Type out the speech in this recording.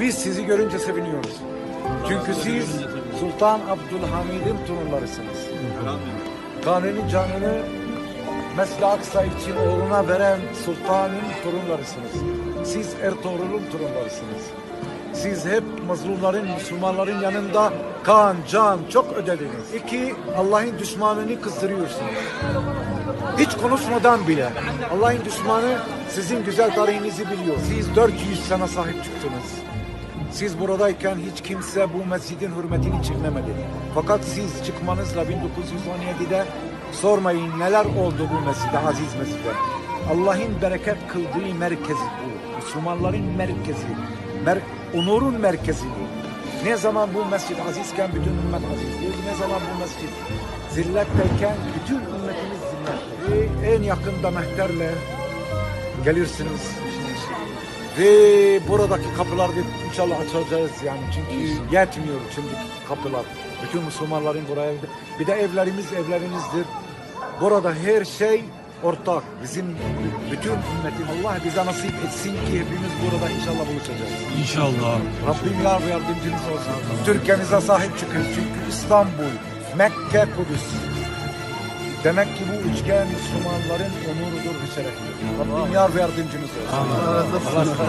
Biz sizi görünce seviniyoruz. Çünkü siz Sultan Abdülhamid'in torunlarısınız. Kanuni canını Mesle Aksa için oğluna veren sultanın torunlarısınız. Siz Ertuğrul'un torunlarısınız. Siz hep mazlumların, Müslümanların yanında kan, can çok ödediniz. İki, Allah'ın düşmanını kızdırıyorsunuz. Hiç konuşmadan bile Allah'ın düşmanı sizin güzel tarihinizi biliyor. Siz 400 sene sahip çıktınız. Siz buradayken hiç kimse bu mescidin hürmetini çekmemedi. Fakat siz çıkmanızla 1917'de sormayın neler oldu bu mescide, aziz mescide. Allah'ın bereket kıldığı merkezi bu. Müslümanların merkezi. Mer onurun merkezi bu. Ne zaman bu mescid azizken bütün ümmet azizdir. Ne zaman bu mescid zilletteyken bütün ümmetimiz zillettir. Ve en yakında mehterle gelirsiniz. Ve buradaki kapıları da inşallah açacağız yani çünkü yetmiyor şimdi kapılar. Bütün Müslümanların buraya bir de evlerimiz evlerimizdir. Burada her şey ortak. Bizim bütün ümmetin Allah bize nasip etsin ki hepimiz burada inşallah buluşacağız. İnşallah. Rabbim yar ve yardımcınız olsun. Türkiye'mize sahip çıkın. Çünkü İstanbul, Mekke, Kudüs. Demek ki bu üçgen Müslümanların onurudur şerefidir. Rabbim yar ve yardımcınız olsun. Allah razı olsun.